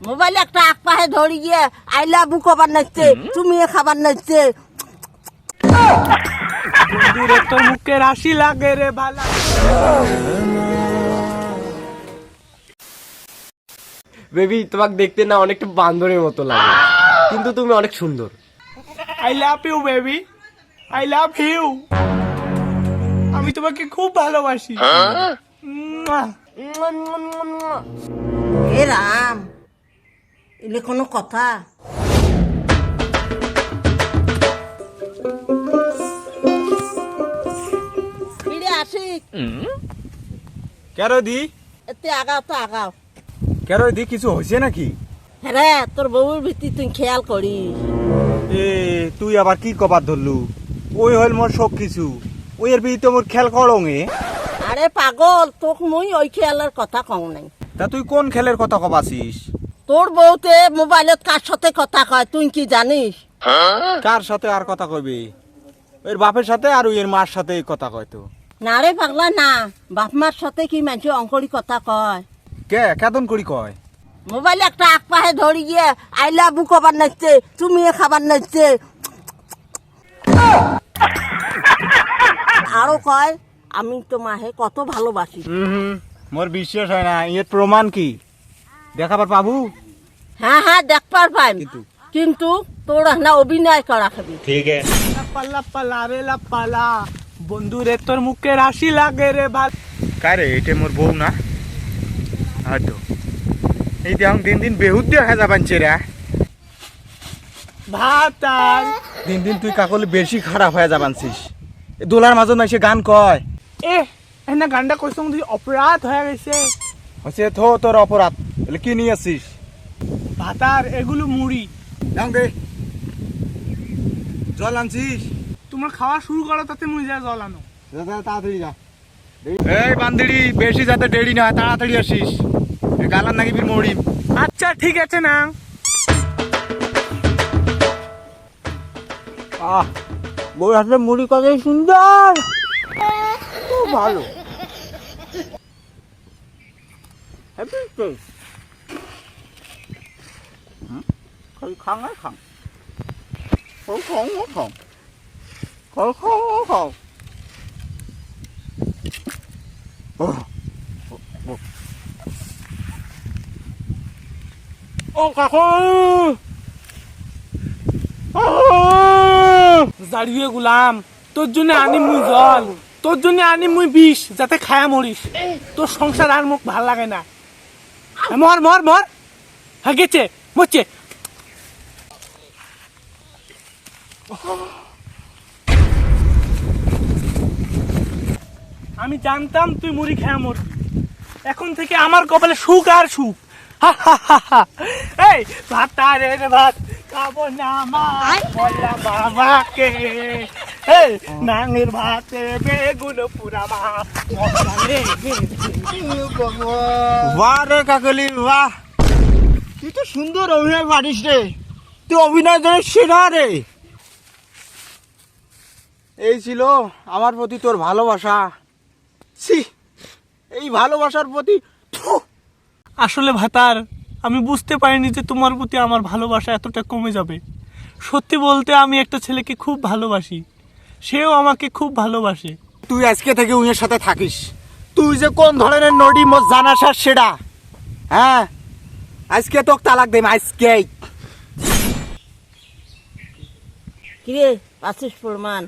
মোবাইলে একটা আক পাহে ধরি গিয়ে আই লাভ ইউ কবার নাচছে তুমি খাবার নাচছে। বন্ধুরে তোর মুখে রাশি লাগে রে ভালা বেবি তোমাকে দেখতে না অনেকটা বান্দরের মতো লাগে কিন্তু তুমি অনেক সুন্দর। I love you baby I love you আমি তোমাকে খুব ভালোবাসি। মুয়া। এ রাম। এলে কোনো কথা ফিরে আসি কেন দি এতে আগাও তো আগাও কেন দি কিছু হয়েছে নাকি হ্যাঁ তোর বউর ভিত্তি তুই খেয়াল করিস। এ তুই আবার কি কবার ধরলু? ওই হল মোর সব কিছু। ওই এর বিয়ে তো মোর খেল করঙে আরে পাগল তোক মুই ওই খেয়ালের কথা কও নাই। তা তুই কোন খেলের কথা কবাছিস তোর বউতে মোবাইলত কার সাথে কথা কয় তুই কি জানিস? কার সাথে আর কথা কবি ওর বাপের সাথে আর ওই এর মার সাথে কথা কয় তো। না রে পাগলা না। বাপ মার সাথে কি মানুষ অঙ্করি কথা কয়? কে? কেদন করি কয়? মোবাইলে একটা আক পাহে ধরি গিয়ে আই লাভ ইউ কবার নাচছে তুমি খাবার নাচছে। আরও কয় আমি তোমাহে কত ভালোবাসি। মোর বিশ্বাস হয় না এর প্রমাণ কি? দেখাবার পাবু? হ্যাঁ হ্যাঁ দেখবার পাই কিন্তু? তোর না অভিনয় করা খাবি। লাপ্পা লাপ্পা লা রে লাপ্পা লা। বন্ধুরে তোর মুখে রাশি লাগে রে ভালো কারে এটা মোর বউ না? হয়তো এই দেখ দিন দিন বেহুদ দেখা যাবানছে রে। ভাত আর দিন দিন তুই কাকলে বেশি খারাপ হয়ে যাবানছিস এ দোলার মাজত মাইসে গান কয়। এ এনে গানটা কইসং তুই অপরাধ হয়ে গেছে। হচ্ছে থো তোর অপরাধ। এলে কি নিয়ে আসছিস ভাতার এগুলো মুড়ি। যাও দে। জল আনছিস? তোমরা খাওয়া শুরু করো তাতে মুই যা জল আনো। তাড়াতাড়ি যা। এই বান্দিড়ি বেশি যাতে দেরি না হয়, তাড়াতাড়ি আসিস। এ গালার নাকি বীর মরিম আচ্ছা ঠিক আছে না। আহ বউর হাতে মুড়ি কতই সুন্দর। খুব ভালো। হ্যাপি টেস্ট খাই খাং। আর খাং খাও খাও খাও খাও খাও খাও। ও কাকু! জাড়িয়ে গুলাম। তোর জন্য আনি মুই জল। তোর জন্য আনি মুই বিষ, যাতে খায়া মরিস। তোর সংসার আর মুখ ভালো লাগে না। মর মর মর। হ্যাঁ গেছে, মরছে। আমি জানতাম তুই মুড়ি খায়া মরবি। এখন থেকে আমার কপালে সুখ আর সুখ। হা, হা, হা, হা। এই ভাত রে ভাত। খাব না মা বললা বাবাকে। এই নাঙের ভাতে বেগুন পুরা মা মশলা লেগে বাহ রে কাকলি বাহ। তুই তো সুন্দর অভিনয় পারিস রে। তুই অভিনয় ধরে সেরা রে। এই ছিল আমার প্রতি তোর ভালোবাসা। ছি এই ভালোবাসার প্রতি আসলে ভাতার আমি বুঝতে পারিনি যে তোমার প্রতি আমার ভালোবাসা এতটা কমে যাবে। সত্যি বলতে আমি একটা ছেলেকে খুব ভালোবাসি। সেও আমাকে খুব ভালোবাসে। তুই আজকে থেকে উইয়ের সাথে থাকিস। তুই যে কোন ধরনের নডি মোর জানাস আর সেটা? হ্যাঁ? আজকে তোকে তালাক দেব আজকে কিরে পাচ্ছিস প্রমাণ?